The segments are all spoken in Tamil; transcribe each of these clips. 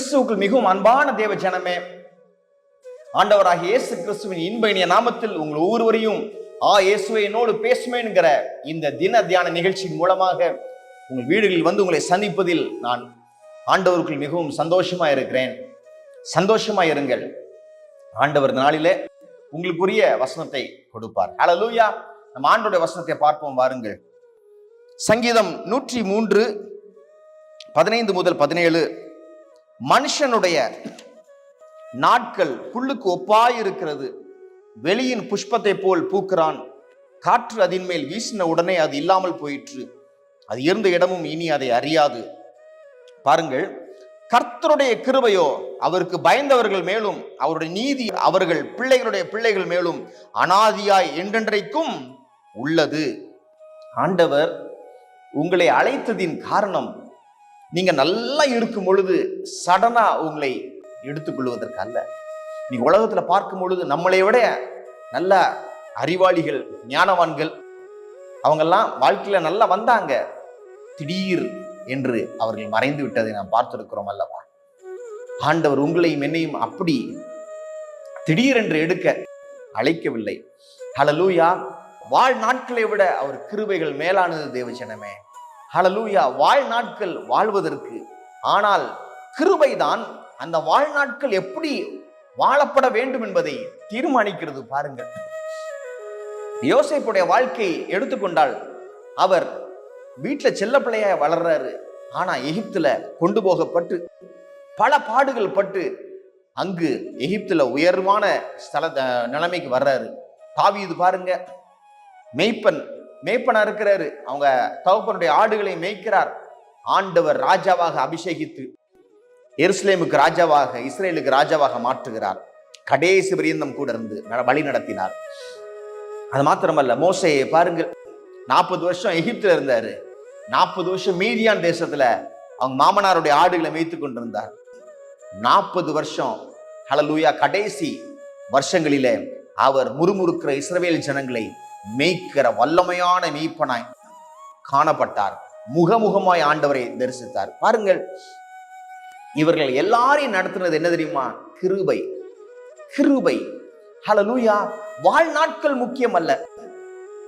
கிறிஸ்துவுக்குள் மிகவும் அன்பான தேவ ஜனமே ஆண்டவராக இயேசு கிறிஸ்துவின் இன்ப இனிய நாமத்தில் உங்கள் ஒவ்வொருவரையும் ஆ இயேசுவை என்னோடு பேசுமேன்கிற இந்த தின தியான நிகழ்ச்சியின் மூலமாக உங்கள் வீடுகளில் வந்து உங்களை சந்திப்பதில் நான் ஆண்டவருக்குள் மிகவும் சந்தோஷமா இருக்கிறேன். சந்தோஷமா இருங்கள். ஆண்டவர் நாளிலே உங்களுக்குரிய வசனத்தை கொடுப்பார். அலலூயா நம்ம ஆண்டோடைய வசனத்தை பார்ப்போம் வாருங்கள். சங்கீதம் நூற்றி மூன்று பதினைந்து முதல் பதினேழு மனுஷனுடைய நாட்கள் புல்லுக்கு ஒப்பாயிருக்கிறது. வெளியின் புஷ்பத்தை போல் பூக்கிறான். காற்று அதன் மேல் வீசின உடனே அது இல்லாமல் போயிற்று. அது இருந்த இடமும் இனி அதை அறியாது. பாருங்கள் கர்த்தருடைய கிருபையோ அவருக்கு பயந்தவர்கள் மேலும் அவருடைய நீதி அவர்கள் பிள்ளைகளுடைய பிள்ளைகள் மேலும் அனாதியாய் என்றென்றைக்கும் உள்ளது. ஆண்டவர் உங்களை அழைத்ததின் காரணம் நீங்க நல்லா இருக்கும் பொழுது சடனா உங்களை எடுத்துக்கொள்வதற்கு அல்ல. நீ உலகத்துல பார்க்கும் பொழுது நம்மளை விட நல்ல அறிவாளிகள் ஞானவான்கள் அவங்கெல்லாம் வாழ்க்கையில நல்லா வந்தாங்க. திடீர் என்று அவர்கள் மறைந்து விட்டதை நாம் பார்த்திருக்கிறோம் அல்லவா? ஆண்டவர் உங்களையும் என்னையும் அப்படி திடீரென்று எடுக்க அழைக்கவில்லை. ஹலலூயா வாழ் நாட்களை விட அவர் கிருபைகள் மேலானது தேவஜனமே. ஹலலூயா வாழ்நாட்கள் வாழ்வதற்கு. ஆனால் கிருபைதான் அந்த வாழ்நாட்கள் எப்படி வாழப்பட வேண்டும் என்பதை தீர்மானிக்கிறது பாருங்கள். யோசேப்புடைய வாழ்க்கை எடுத்துக்கொண்டால் அவர் வீட்டில் செல்ல பிள்ளையா வளர்றாரு. ஆனா எகிப்துல கொண்டு போகப்பட்டு பல பாடுகள் பட்டு அங்கு எகிப்துல உயர்வான ஸ்தல நிலைமைக்கு வர்றாரு. தாவீது பாருங்க. மெய்ப்பன் மேய்ப்பனா இருக்கிறாரு. அவங்க தகப்பனுடைய ஆடுகளை மேய்க்கிறார். ஆண்டவர் ராஜாவாக அபிஷேகித்து எருசலேமுக்கு ராஜாவாக இஸ்ரேலுக்கு ராஜாவாக மாற்றுகிறார். கடைசி பரியந்தம் கூட இருந்து நட- வழி நடத்தினார். அது மாத்திரமல்ல மோசையை பாருங்கள். நாற்பது வருஷம் எகிப்துல இருந்தாரு. நாற்பது வருஷம் மீதியான் தேசத்துல அவங்க மாமனாருடைய ஆடுகளை மேய்த்து கொண்டிருந்தார். நாற்பது வருஷம் ஹலலூயா கடைசி வருஷங்களிலே அவர் முறுமுறுக்கிற இஸ்ரவேல் ஜனங்களை மேய்க்கிற வல்லமையான மேய்ப்பனாய் காணப்பட்டார். முகமுகமாய் ஆண்டவரை தரிசித்தார். பாருங்கள் இவர்கள் எல்லாரையும் நடத்துனது என்ன தெரியுமா? கிருபை. கிருபை. ஹலலூயா வாழ்நாட்கள் முக்கியம் அல்ல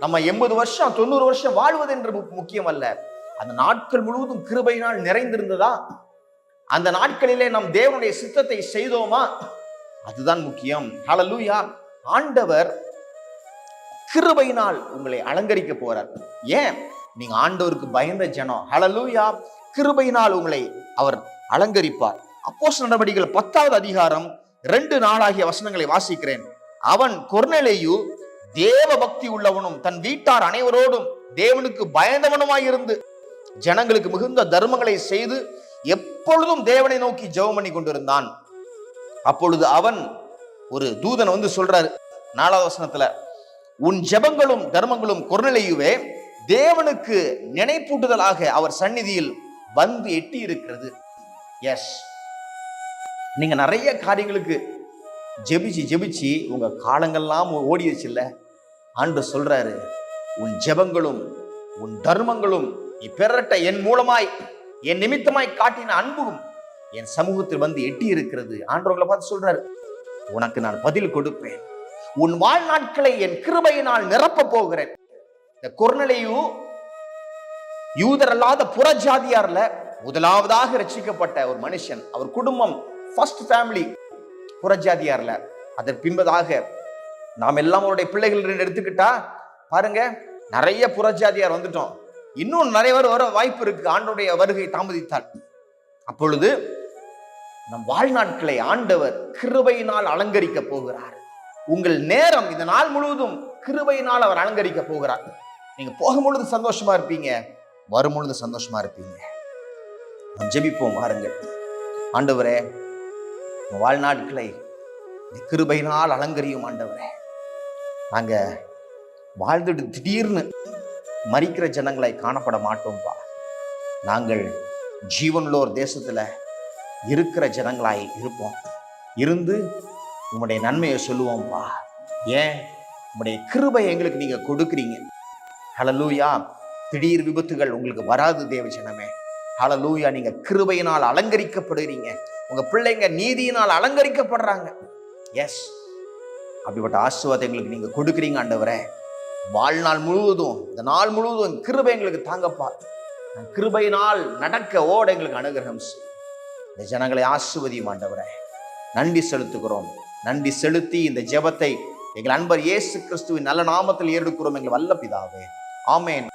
நம்ம எண்பது வருஷம் தொண்ணூறு வருஷம் வாழ்வது என்று முக்கியம் அல்ல அந்த நாட்கள் முழுவதும் கிருபையினால் நிறைந்திருந்ததா? அந்த நாட்களிலே நம் தேவனுடைய சித்தத்தை செய்தோமா? அதுதான் முக்கியம். ஹலலூயா ஆண்டவர் கிருபையினால் உங்களை அலங்கரிக்க போறார். ஏன்? நீங்க ஆண்டவருக்கு பயந்த ஜனம். ஹலலூயா கிருபையினால் உங்களை அவர் அலங்கரிப்பார். அப்போஸ் நடவடிக்கைகள் பத்தாவது அதிகாரம் ரெண்டு நாளாகிய வசனங்களை வாசிக்கிறேன். அவன் கொர்நேலேயு தேவ பக்தி உள்ளவனும் தன் வீட்டார் அனைவரோடும் தேவனுக்கு பயந்தவனுமாயிருந்து ஜனங்களுக்கு மிகுந்த தர்மங்களை செய்து எப்பொழுதும் தேவனை நோக்கி ஜெபம் பண்ணி கொண்டிருந்தான். அப்பொழுது அவன் ஒரு தூதன் வந்து சொல்றாரு. நாலாவது வசனத்துல உன் ஜெபங்களும் தர்மங்களும் குரநிலையுவே தேவனுக்கு நினைப்பூட்டுதலாக அவர் சந்நிதியில் வந்து எட்டி இருக்கிறது எஸ் நீங்க நிறைய காரியங்களுக்கு ஜெபிச்சு ஜெபிச்சு உங்க காலங்கள்லாம் ஓடிடுச்சு இல்ல ஆண்டு சொல்றாரு உன் ஜெபங்களும் உன் தர்மங்களும் இப்பெறட்ட என் மூலமாய் என் நிமித்தமாய் காட்டின அன்பும் என் சமூகத்தில் வந்து எட்டி இருக்கிறது ஆண்டவர்களை பார்த்து சொல்றாரு உனக்கு நான் பதில் கொடுப்பேன். உன் வாழ்நாட்களை என் கிருபையினால் நிரப்ப போகிறேன். இந்த குர்நிலையு யூதரல்லாத புறஜாதியார்ல முதலாவதாக ரசிக்கப்பட்ட ஒரு மனுஷன். அவர் குடும்பம் ஃபர்ஸ்ட் ஃபேமிலி புறஜாதியார்ல. அதன் பின்பதாக நாம் எல்லாம் அவருடைய பிள்ளைகள் எடுத்துக்கிட்டா பாருங்க நிறைய புறஜாதியார் வந்துட்டோம். இன்னும் நிறைய பேர் வர வாய்ப்பு இருக்கு. ஆண்டோடைய வருகை தாமதித்தால். அப்பொழுது நம் வாழ்நாட்களை ஆண்டவர் கிருபையினால் அலங்கரிக்க போகிறார். உங்கள் நேரம் இந்த நாள் முழுவதும் கிருபையினால் அவர் அலங்கரிக்க போகிறார். நீங்க போகும் பொழுது சந்தோஷமா இருப்பீங்க வரும் பொழுது சந்தோஷமா இருப்பீங்க. நாம் ஜெபிப்போம் வாருங்கள். ஆண்டவரே வாழ்நாட்களை இந்த கிருபையினால் அலங்கரியும் ஆண்டவரே. நாங்க வாழ்ந்துட்டு திடீர்னு மறிக்கிற ஜனங்களை காணப்பட மாட்டோம்ப்பா நாங்கள் ஜீவனுள்ளோர் தேசத்துல இருக்கிற ஜனங்களாய் இருப்போம். இருந்து உங்களுடைய நன்மையை சொல்லுவோம்ப்பா ஏன்? உங்களுடைய கிருபை எங்களுக்கு நீங்கள் கொடுக்குறீங்க. ஹலலூயா திடீர் விபத்துகள் உங்களுக்கு வராது தேவ ஜனமே. ஹலலூயா நீங்கள் கிருபையினால் அலங்கரிக்கப்படுகிறீங்க. உங்கள் பிள்ளைங்க நீதியினால் அலங்கரிக்கப்படுறாங்க. எஸ் அப்படிப்பட்ட ஆசீர்வாதம் எங்களுக்கு நீங்கள் கொடுக்குறீங்க ஆண்டவரே. வாழ்நாள் முழுவதும் இந்த நாள் முழுவதும் கிருபை எங்களுக்கு தாங்கப்பா. கிருபையினால் நடக்க ஓட எங்களுக்கு அனுகிரகம் செய். இந்த ஜனங்களை ஆசிர்வதியும் ஆண்டவரே நன்றி செலுத்துகிறோம். நன்றி செலுத்தி இந்த ஜெபத்தை எங்கள் அன்பர் இயேசு கிறிஸ்துவின் நல்ல நாமத்தில் ஏறெடுக்கிறோம் எங்கள் வல்ல பிதாவே. ஆமேன்.